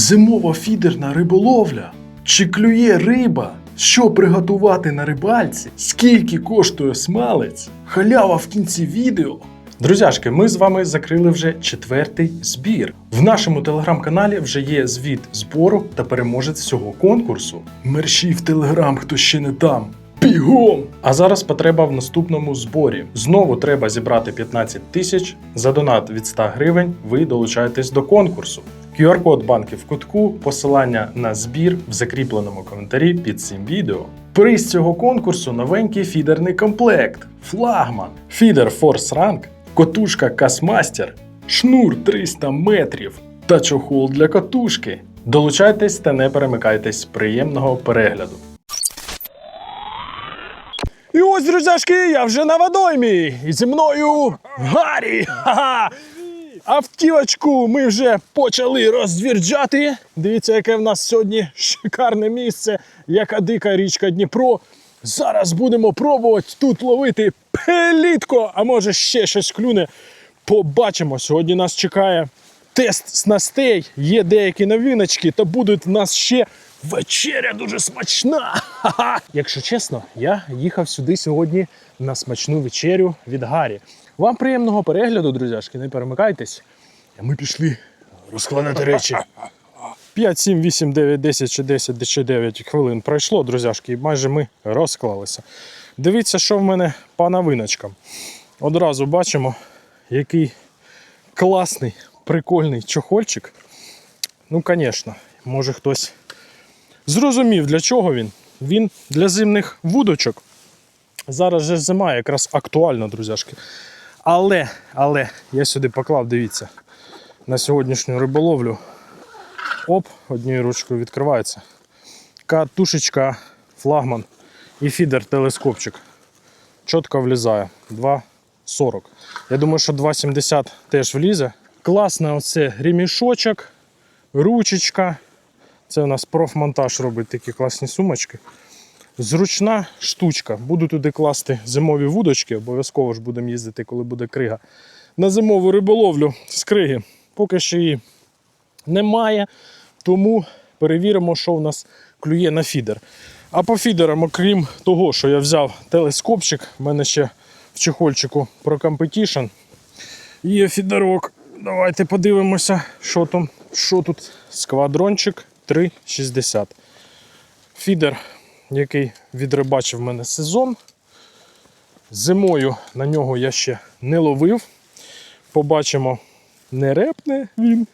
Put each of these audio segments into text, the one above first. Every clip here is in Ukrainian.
Зимова фідерна риболовля. Чи клює риба? Що приготувати на рибальці? Скільки коштує смалець? Халява в кінці відео. Друзяшки, ми з вами закрили вже четвертий збір. В нашому телеграм-каналі вже є звіт збору та переможець цього конкурсу. Мерші в телеграм, хто ще не там. Бігом! А зараз потреба в наступному зборі. Знову треба зібрати 15 тисяч. За донат від 100 гривень ви долучаєтесь до конкурсу. QR-код банки в кутку, посилання на збір в закріпленому коментарі під цим відео. Приз цього конкурсу новенький фідерний комплект, флагман, фідер Force Rank, котушка Касмастер, шнур 300 метрів та чохол для котушки. Долучайтесь та не перемикайтесь. Приємного перегляду. І ось, друзяшки, я вже на водоймі. І зі мною Гаррі. Ха-ха! Автівочку ми вже почали розвірджати. Дивіться, яке в нас сьогодні шикарне місце, яка дика річка Дніпро. Зараз будемо пробувати тут ловити пелітко, а може ще щось клюне. Побачимо. Сьогодні нас чекає тест снастей, є деякі новиночки, та буде в нас ще вечеря дуже смачна. Ха-ха! Якщо чесно, я їхав сюди сьогодні на смачну вечерю від Гарі. Вам приємного перегляду, друзяшки, не перемикайтесь. А ми пішли розкладати речі. 5, 7, 8, 9, 10 чи 10 чи 9 хвилин пройшло, друзяшки, і майже ми розклалися. Дивіться, що в мене по новиночкам. Одразу бачимо, який класний, прикольний чохольчик. Ну, звісно, може хтось зрозумів, для чого він. Він для зимних вудочок. Зараз же зима якраз актуальна, друзяшки. Але, але я сюди поклав, дивіться, на сьогоднішню риболовлю. Оп, однією ручкою відкривається. Катушечка, флагман і фідер телескопчик. Чітко влізає. 2,40. Я думаю, що 2,70 теж влізе. Класно оце ремішочок, ручечка. Це у нас профмонтаж робить такі класні сумочки. Зручна штучка. Буду туди класти зимові вудочки. Обов'язково ж будемо їздити, коли буде крига. На зимову риболовлю з криги. Поки що її немає. Тому перевіримо, що у нас клює на фідер. А по фідерам, окрім того, що я взяв телескопчик, в мене ще в чехольчику про Competition. Є фідерок. Давайте подивимося, що там. Що тут? Сквадрончик 3,60. Фідер, який відрибачив мене сезон. Зимою на нього я ще не ловив. Побачимо, не репне він.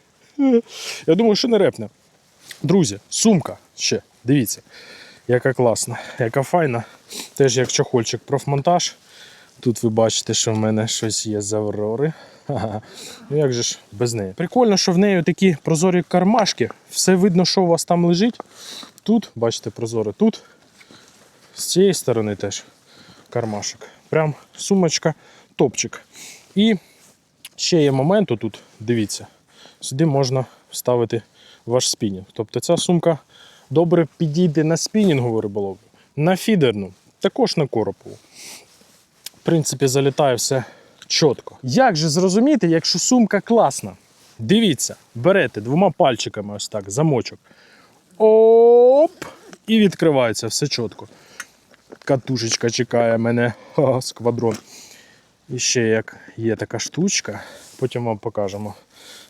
Я думаю, що не репне. Друзі, сумка ще, дивіться, яка класна, яка файна. Теж як чохольчик профмонтаж. Тут ви бачите, що в мене щось є з Аврори. Ну як же ж без неї? Прикольно, що в неї такі прозорі кармашки. Все видно, що у вас там лежить. Тут, бачите, прозоре, тут. З цієї сторони теж кармашок. Прям сумочка, топчик. І ще є момент тут, дивіться, сюди можна вставити ваш спінінг. Тобто ця сумка добре підійде на спінінгову риболовлю, на фідерну, також на коропову. В принципі, залітає все чітко. Як же зрозуміти, якщо сумка класна? Дивіться, берете двома пальчиками ось так, замочок. Оп! І відкривається все чітко. Катушечка чекає мене, Ха, сквадрон. І ще як є така штучка, потім вам покажемо.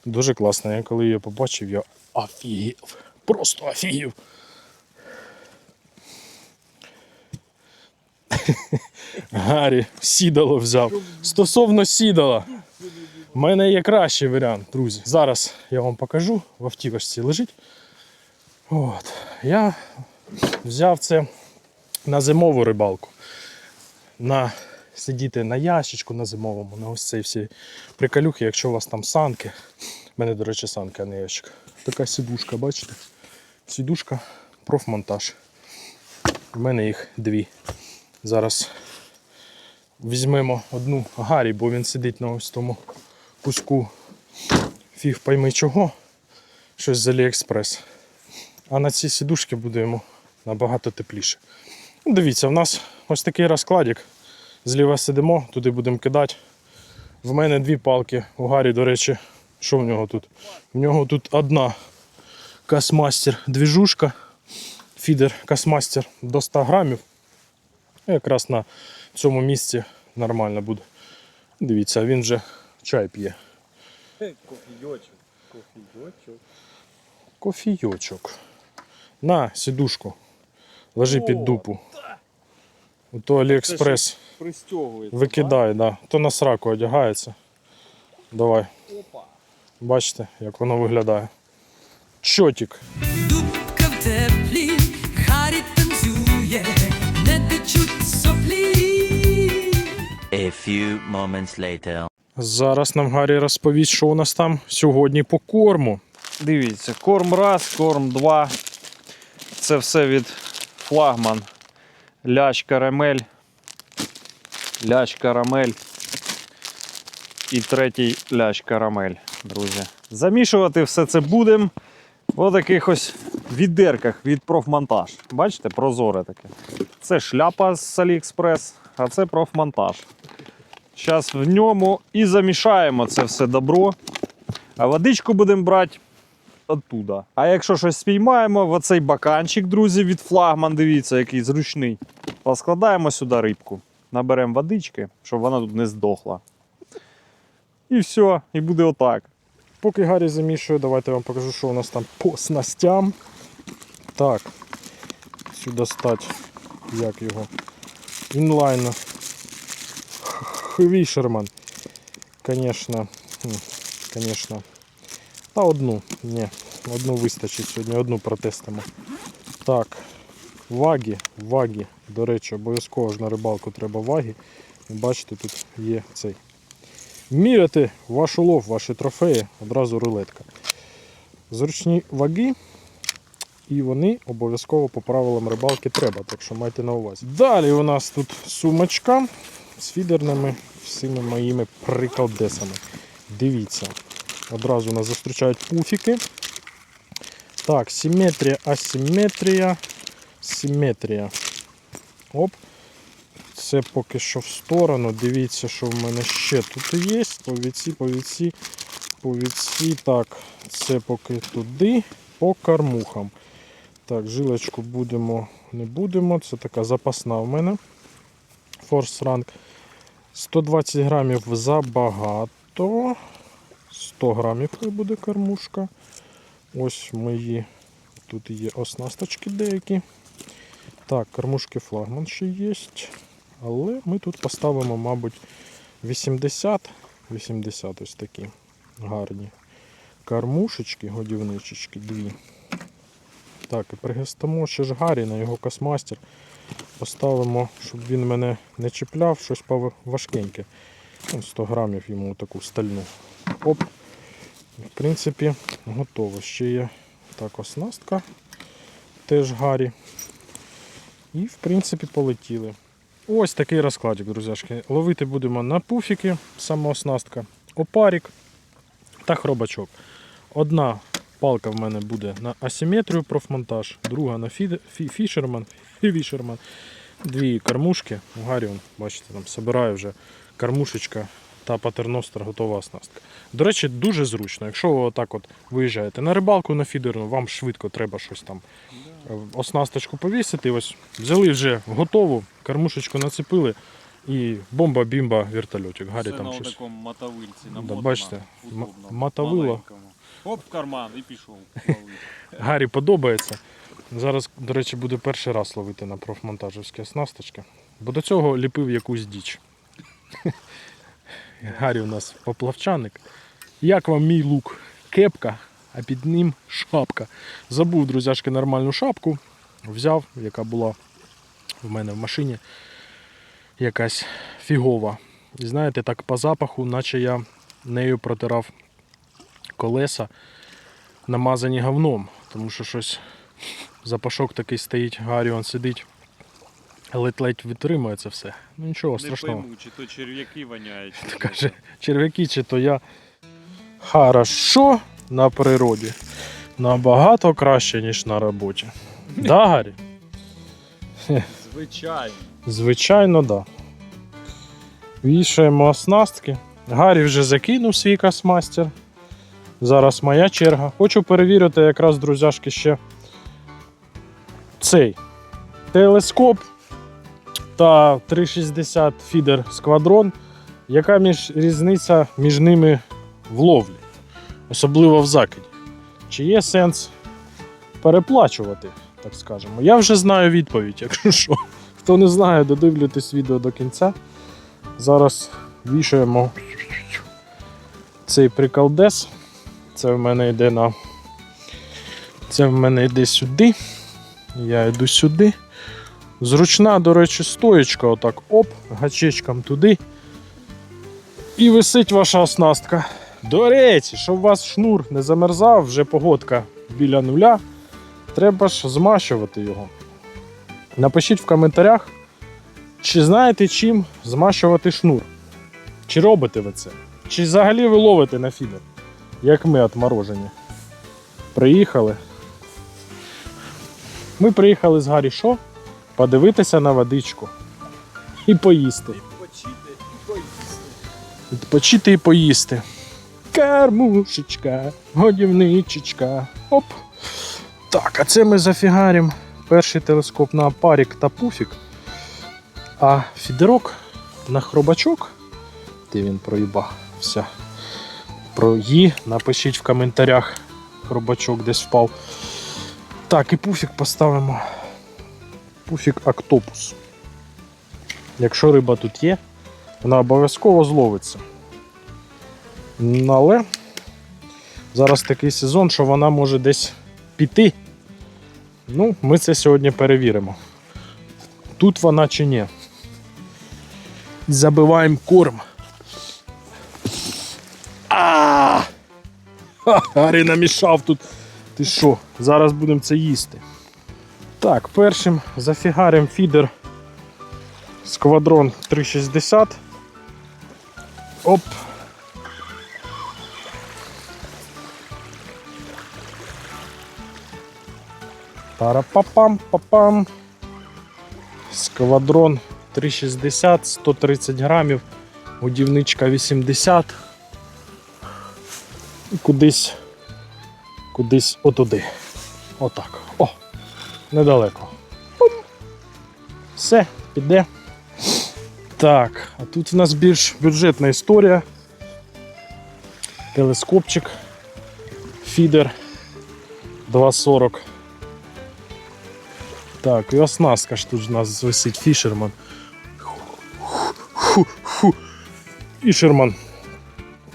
Дуже класно. Я коли її побачив, я офігів. Просто офігів. Гаррі сідало взяв. Стосовно сідала. в мене є кращий варіант, друзі. Зараз я вам покажу. В автівочці лежить. От. Я взяв це на зимову рибалку. На сидіти на ящичку на зимовому, на ось цей всі приколюхи, якщо у вас там санки. У мене, до речі, санки, а не ящик. Така сідушка, бачите? Сідушка, профмонтаж. У мене їх дві. Зараз візьмемо одну Гаррі, бо він сидить на ось тому куску фіг пойми чого. Щось з Аліекспрес. А на цій сідушці буде йому набагато тепліше. Ну, Дивіться, в нас ось такий розкладик. Зліва сидимо, туди будемо кидати. В мене дві палки. У Гаррі, до речі, що в нього тут? В нього тут одна Касмастер двіжушка. Фідер Касмастер до 100 грамів. Якраз на цьому місці нормально буде. Дивіться, він вже чай п'є. Кофійочок. Кофійочок. Кофійочок. На сідушку. Ложи під дупу. То Аліекспрес викидає, да. то на сраку одягається. Давай. Опа. бачите, як воно виглядає. Чотік. Дубка в теплі, Харі танцює, не течуть соплі. A few moments later. Зараз нам Гаррі розповість, що у нас там сьогодні по корму. Дивіться, корм раз, корм два. Це все від флагман. Лящ карамель. Лящ карамель. І третій лящ карамель, друзі. Замішувати все це будемо в таких ось відерках від профмонтаж. Бачите, прозоре таке. Це шляпа з Аліекспрес, а це профмонтаж. Зараз в ньому і замішаємо це все добро. А водичку будемо брати оттуда. А якщо щось спіймаємо, в оцей баканчик, друзі, від флагман, дивіться, який зручний. Поскладаємо сюди рибку. Наберемо водички, щоб вона тут не здохла. І все, і буде отак. Поки Гаррі замішує, давайте я вам покажу, що у нас там по снастям. Так, сюди стать, як його. Інлайн. Хвішерман. Конечно. Конечно. Та одну. Ні, одну вистачить сьогодні, одну протестимо. Так. Вагі, вагі. До речі, обов'язково ж на рибалку треба вагі. Бачите, тут є цей міряти ваш улов, ваші трофеї, одразу рулетка. Зручні ваги, і вони обов'язково по правилам рибалки треба, так що майте на увазі. Далі у нас тут сумочка з фідерними всіми моїми приколдесами. Дивіться, одразу нас зустрічають пуфіки. Так, симетрія, асиметрія, симетрія. Оп. Це поки що в сторону. Дивіться, що в мене ще тут є. Повіці, повіці, повіці. Так, це поки туди, по кормухам. Так, жилочку будемо, не будемо. Це така запасна в мене. Force Rank. 120 грамів забагато. 100 грамів буде кормушка. Ось мої. Тут є оснасточки деякі. Так, кормушки флагман ще є. Але ми тут поставимо, мабуть, 80, 80 ось такі гарні кормушечки, годівничечки, дві. Так, і пригостимо ще ж Гаррі на його космастер. Поставимо, щоб він мене не чіпляв, щось важкеньке. Ну, 100 грамів йому таку стальну. Оп. В принципі, готово. Ще є так оснастка. Теж Гаррі. І, в принципі, полетіли. Ось такий розкладик, друзяшки. Ловити будемо на пуфіки, самооснастка, опарік та хробачок. Одна палка в мене буде на асиметрію профмонтаж, друга на фід... фі... фішерман, фішерман. Дві кормушки. У Гаррі, бачите, там собираю вже кормушечка та патерностер готова оснастка. До речі, дуже зручно. Якщо ви отак от виїжджаєте на рибалку на фідерну, вам швидко треба щось там е, оснасточку повісити. Ось взяли вже готову, кормушечку нацепили і бомба-бімба вертольотик. Гаррі Все там на щось. такому мотовильці Да, намотано, бачите, м- удобно, мотовило. маленькому. Оп, в карман і пішов. ловити. Гаррі подобається. Зараз, до речі, буде перший раз ловити на профмонтажівські оснасточки. Бо до цього ліпив якусь діч. Гаррі у нас поплавчаник. Як вам мій лук? Кепка, а під ним шапка. Забув, друзяшки, нормальну шапку. Взяв, яка була в мене в машині. Якась фігова. І знаєте, так по запаху, наче я нею протирав колеса намазані говном, тому що щось запашок такий стоїть, Гарріон сидить, ледь-ледь витримує це все. Ну нічого Не страшного. пойму, чи то черв'яки воняють. чи. Каже, черв'яки, чи то я. Хорошо на природі. Набагато краще, ніж на роботі. Да, Гаррі? Звичайно. Звичайно, да. Вішаємо оснастки. Гаррі вже закинув свій космастер. Зараз моя черга. Хочу перевірити якраз, друзяшки, ще цей телескоп та 360 фідер сквадрон. Яка між різниця між ними в ловлі, особливо в закиді? Чи є сенс переплачувати, так скажемо? Я вже знаю відповідь, якщо що. Хто не знає, додивлюйтесь відео до кінця. Зараз вішаємо цей приколдес. Це в мене йде на. Це в мене йде сюди. Я йду сюди. Зручна, до речі, стоєчка, отак оп, гачечком туди. І висить ваша оснастка. До речі, щоб у вас шнур не замерзав, вже погодка біля нуля, треба ж змащувати його. Напишіть в коментарях, чи знаєте, чим змащувати шнур. Чи робите ви це? Чи взагалі ви ловите на фідер, як ми отморожені. Приїхали. Ми приїхали з Гаррі Шо подивитися на водичку і поїсти. Відпочити і поїсти. Кармушечка, годівничечка. Оп. Так, а це ми зафігаримо перший телескоп на парік та пуфік. А фідерок на хробачок. Де він проїба? Все. Про її напишіть в коментарях. Хробачок десь впав. Так, і пуфік поставимо. Пуфік Октопус. Якщо риба тут є, вона обов'язково зловиться. Ну, Але зараз такий сезон, що вона може десь піти. Ну, ми це сьогодні перевіримо. Тут вона чи ні. Забиваємо корм. А! Гарі намішав тут. Ти що? Зараз будемо це їсти. Так, першим зафігарим фідер Сквадрон 360. Оп. Парапапам-папам. Сквадрон 360, 130 грамів, годівничка 80. І кудись, кудись отуди. Отак. Недалеко. Все, піде. Так, а тут в нас більш бюджетна історія. Телескопчик, фідер 2.40. Так, і оснастка ж тут у нас висить фішерман. Фішерман.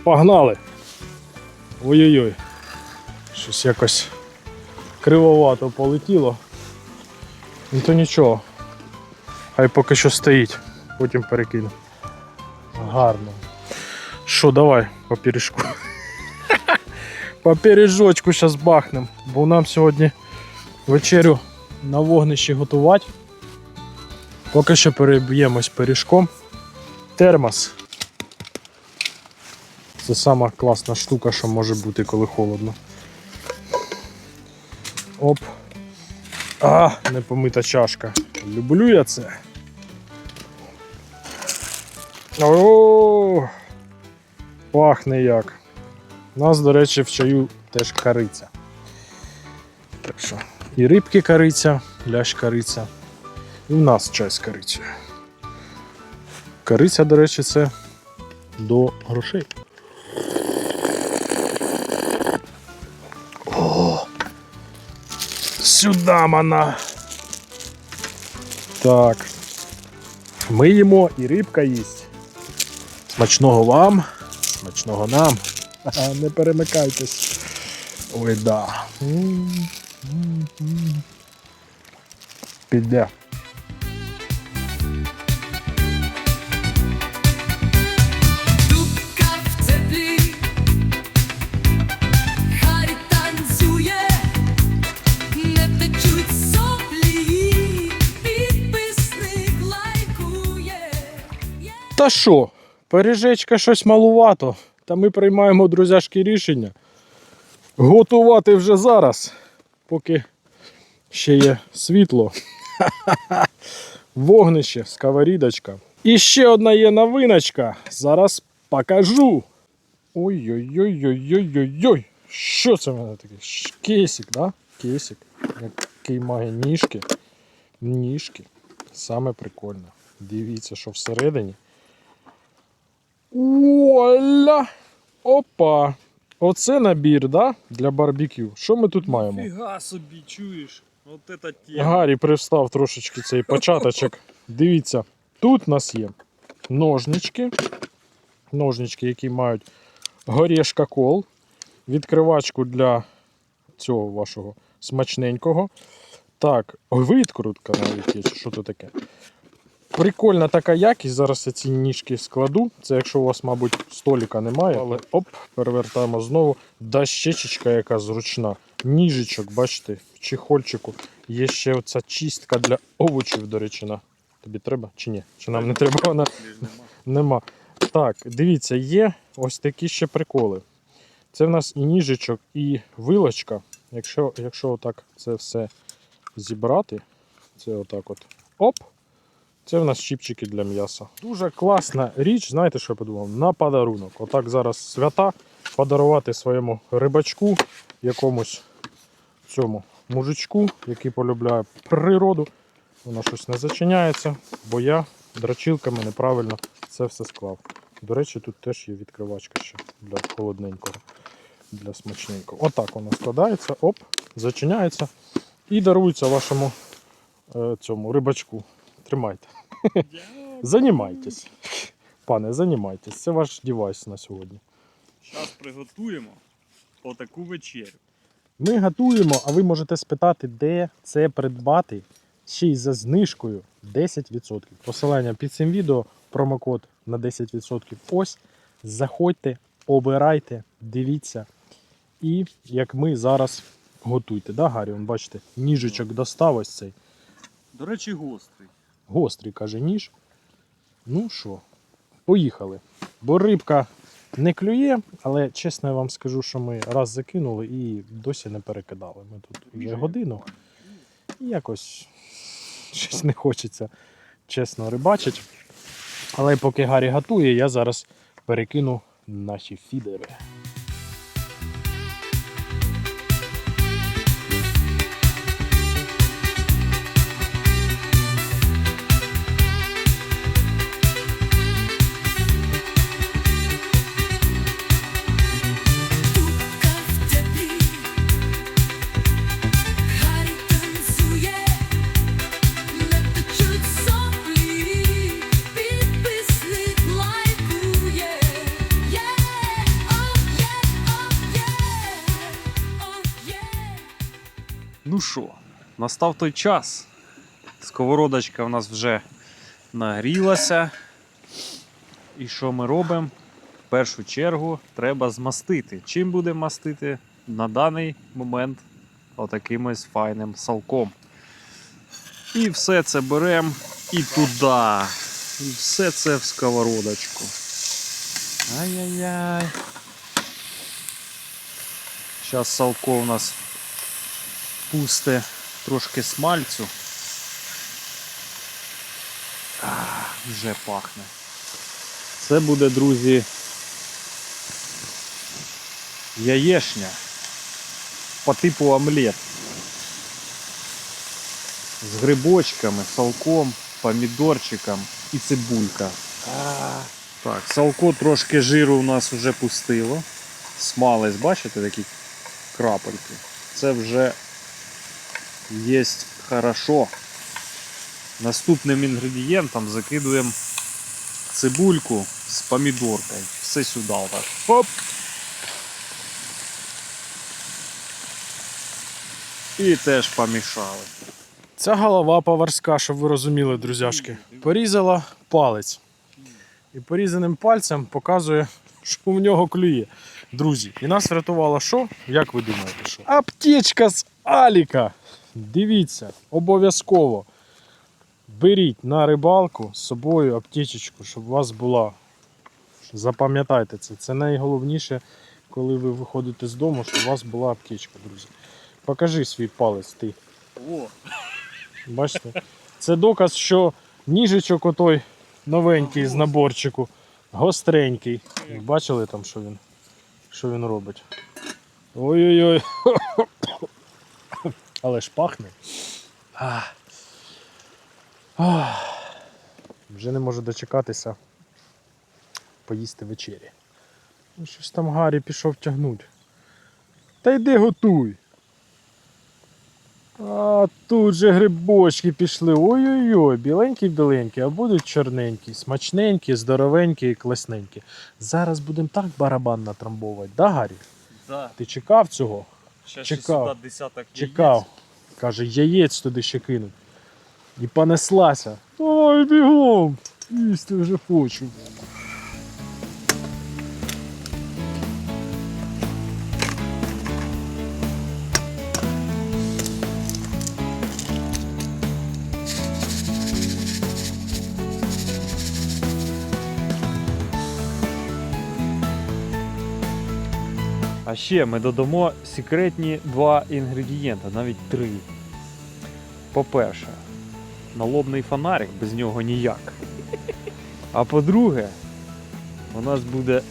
Погнали. Ой-ой-ой. Щось якось кривовато полетіло. Ну то нічого. Хай поки що стоїть, потім перекину. Гарно. Що, давай по пиріжку. По пиріжочку зараз бахнем, бо нам сьогодні вечерю на вогнищі готувати. Поки що переб'ємось пиріжком. Термос. Це сама класна штука, що може бути, коли холодно. Оп. А, непомита чашка. Люблю я це. О, пахне як. У нас, до речі, в чаю теж кариця. Так що, і рибки кариця, лящ кариця. І в нас чай з карицею. Кариця, до речі, це до грошей. Сюди мана. Так. Ми їмо і рибка їсть. Смачного вам, смачного нам. Не перемикайтесь. Ой, да. Піде. Та що, пиріжечка щось малувато. Та ми приймаємо друзяшки рішення. Готувати вже зараз, поки ще є світло. Вогнище, сковорідочка. І ще одна є новиночка. Зараз покажу. Ой-ой-ой-ой-ой-ой-ой! Що це в мене таке? Кейсик, да? Кейсик. Який має ніжки. Ніжки. Саме прикольне. Дивіться, що всередині. Оля! Опа! Оце набір, да? Для барбекю. Що ми тут маємо? Фіга собі, чуєш? От це тема. Гаррі привстав трошечки цей початочок. Дивіться, тут у нас є ножнички. Ножнички, які мають горішка кол, відкривачку для цього вашого смачненького. Так, викрутка навіть є, що то таке. Прикольна така якість. Зараз я ці ніжки складу. Це якщо у вас, мабуть, століка немає, але оп, перевертаємо знову. Дощечечка яка зручна. Ніжечок, бачите, в чехольчику. Є ще оця чистка для овочів, до речі, на. Тобі треба чи ні? Чи нам не треба? Вона нема. Так, дивіться, є ось такі ще приколи. Це в нас і ніжечок, і вилочка. Якщо, якщо отак це все зібрати, це отак от. Оп! Це в нас чіпчики для м'яса. Дуже класна річ, знаєте, що я подумав? На подарунок. Отак зараз свята подарувати своєму рибачку, якомусь цьому мужичку, який полюбляє природу. Вона щось не зачиняється, бо я драчилками неправильно це все склав. До речі, тут теж є відкривачка ще для холодненького, для смачненького. Отак вона складається, оп, зачиняється і дарується вашому е, цьому рибачку. Тримайте. Занімайтесь. Пане, занімайтесь. Це ваш девайс на сьогодні. Зараз приготуємо отаку вечерю. Ми готуємо, а ви можете спитати, де це придбати ще й за знижкою 10%. Посилання під цим відео, промокод на 10%. Ось. Заходьте, обирайте, дивіться. І як ми зараз готуйте. Да, Гаррі? Вон, бачите, ніжечок достав ось цей. До речі, гострий. Гострий каже ніж. Ну що, поїхали. Бо рибка не клює, але чесно я вам скажу, що ми раз закинули і досі не перекидали. Ми тут вже годину. І якось щось не хочеться чесно рибачить. Але поки Гаррі готує, я зараз перекину наші фідери. Що, настав той час. Сковородочка в нас вже нагрілася. І що ми робимо? В першу чергу треба змастити. Чим будемо мастити? На даний момент отаким ось файним салком. І все це беремо і туди. І все це в сковородочку. Ай-яй-яй. Зараз салко у нас пусте трошки смальцю. А, вже пахне. Це буде, друзі, яєшня по типу омлет. З грибочками, салком, помідорчиком і цибулька. Так, салко трошки жиру у нас вже пустило. Смалець, бачите, такі крапельки. Це вже є хорошо. Наступним інгредієнтом закидуємо цибульку з помідоркою. Все сюди. Так. Оп. І теж помішали. Ця голова поварська, щоб ви розуміли, друзяшки, порізала палець. І порізаним пальцем показує, що в нього клює. Друзі, і нас врятувало що? Як ви думаєте, що? Аптечка з Аліка. Дивіться, обов'язково. Беріть на рибалку з собою аптечечку, щоб у вас була. Запам'ятайте це. Це найголовніше, коли ви виходите з дому, щоб у вас була аптечка, друзі. Покажи свій палець ти. О, Бачите? Це доказ, що ніжичок отой новенький з наборчику, гостренький. Бачили там, що він, що він робить? Ой-ой-ой. Але ж пахне. А. А. Вже не можу дочекатися поїсти вечері. Ну, щось там Гаррі пішов тягнути. Та йди готуй. А тут же грибочки пішли. Ой-ой-ой, біленькі-біленькі, а будуть чорненькі, смачненькі, здоровенькі і класненькі. Зараз будемо так барабан натрамбовувати, да, Гаррі? Да. Ти чекав цього? Ще Чекав. сюди десяток Чекав. Каже, яєць туди ще кинув. І понеслася. Ой, бігом! Їсти вже хочу. Ще ми додамо секретні два інгредієнти, навіть три. По-перше, налобний фонарик, без нього ніяк. А по-друге, у нас буде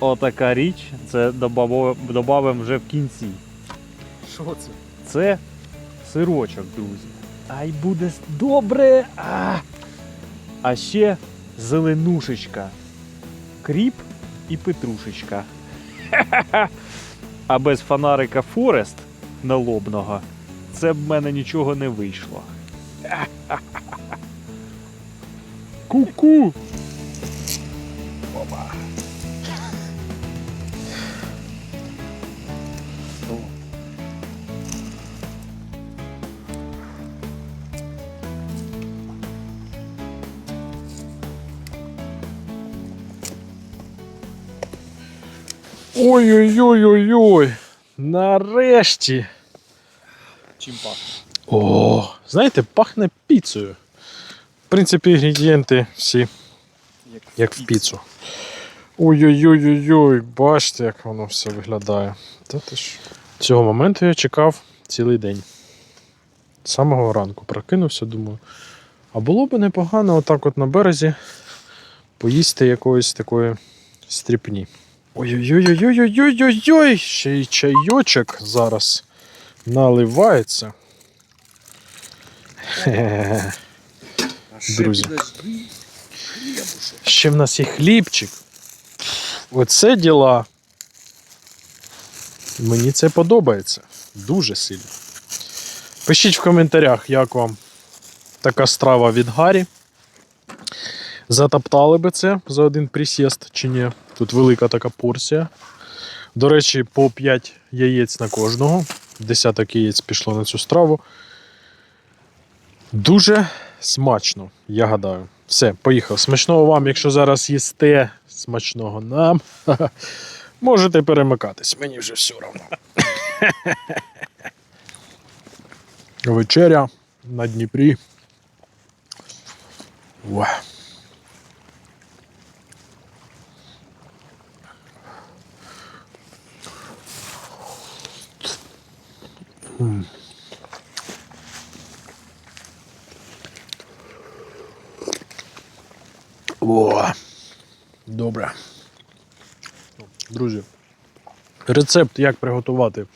отака річ, це додамо вже в кінці. Що це? Це сирочок, друзі. Ай буде добре. А, а ще зеленушечка. Кріп і петрушечка. А без фонарика Форест налобного це б в мене нічого не вийшло. Ку-ку! Ой-ой-ой-ой-ой! Нарешті! Чим пахне? О, знаєте, пахне піцею. В принципі, інгредієнти всі як в піцу. Ой-ой-ой-ой-ой, бачите, як воно все виглядає. Та ти ж. Цього моменту я чекав цілий день. З самого ранку прокинувся, думаю. А було б непогано отак от на березі поїсти якоїсь такої стріпні. Ой-ой-ой-ой-ой-ой-ой! Ще й чайочок зараз наливається. Хе-хе-хе. Друзі. Ще в нас є хлібчик. Оце діла. Мені це подобається. Дуже сильно. Пишіть в коментарях, як вам така страва від Гарі. Затоптали би це за один присіст чи ні. Тут велика така порція. До речі, по 5 яєць на кожного. Десяток яєць пішло на цю страву. Дуже смачно, я гадаю. Все, поїхав. Смачного вам, якщо зараз їсте, смачного нам. Можете перемикатись, мені вже все одно. Вечеря на Дніпрі. Уа. М. О, добре. Друзі, рецепт, як приготувати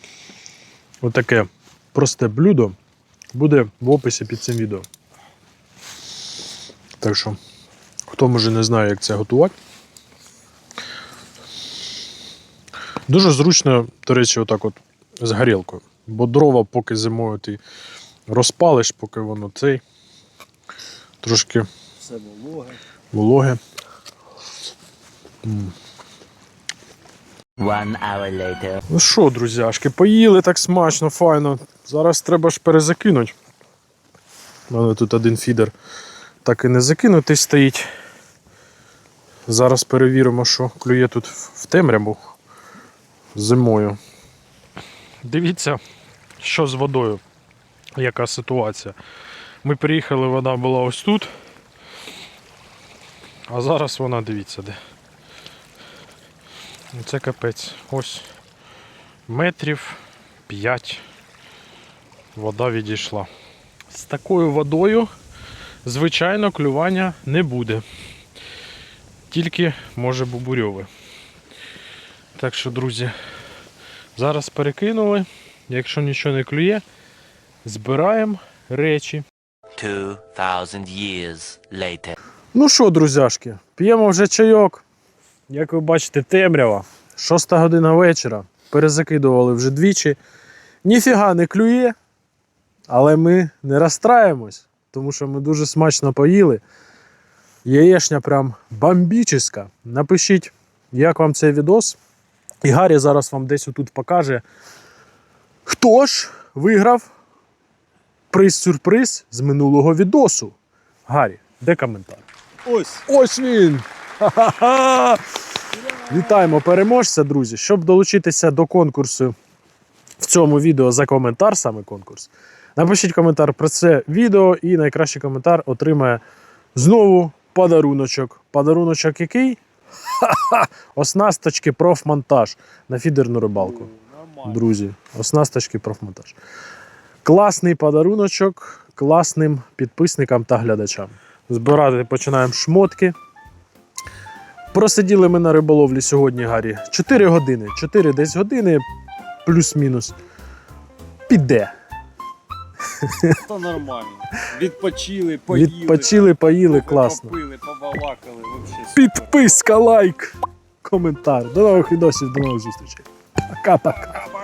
отаке просте блюдо, буде в описі під цим відео. Так що, хто може не знає, як це готувати. Дуже зручно, до речі, отак от з горілкою. Бо дрова, поки зимою ти розпалиш, поки воно цей трошки Все вологе. вологе. One hour later. Ну що, друзяшки, поїли так смачно, файно. Зараз треба ж перезакинути. У мене тут один фідер так і не закинутий стоїть. Зараз перевіримо, що клює тут в темряву зимою. Дивіться, що з водою, яка ситуація. Ми приїхали, вода була ось тут. А зараз вона дивіться де. Ну, Це капець. Ось метрів 5 вода відійшла. З такою водою, звичайно, клювання не буде. Тільки може бубурьове. Так що, друзі, Зараз перекинули. Якщо нічого не клює, збираємо речі. 2000 years later. Ну що, друзяшки, п'ємо вже чайок. Як ви бачите, темрява. Шоста година вечора. Перезакидували вже двічі. Ніфіга не клює, але ми не розстраємось, тому що ми дуже смачно поїли. Яєшня прям бомбічна. Напишіть, як вам цей відос. І Гаррі зараз вам десь отут покаже, хто ж виграв приз-сюрприз з минулого відосу. Гаррі, де коментар? Ось. Ось він! Ха-ха-ха! Вітаємо переможця, друзі. Щоб долучитися до конкурсу в цьому відео за коментар, саме конкурс. Напишіть коментар про це відео, і найкращий коментар отримає знову подаруночок. Подаруночок який? Ха-ха! Оснасточки профмонтаж на фідерну рибалку. Друзі, оснасточки профмонтаж. Класний подаруночок класним підписникам та глядачам. Збирати починаємо шмотки. Просиділи ми на риболовлі сьогодні, Гаррі. 4 години. 4 десь години, плюс-мінус. Піде. Та нормально. Відпочили, поїли. Відпочили, поїли, класно. Попили, побалакали. Вообще. Підписка, лайк, коментар. До нових відосів, до нових зустрічей. Пока-пока.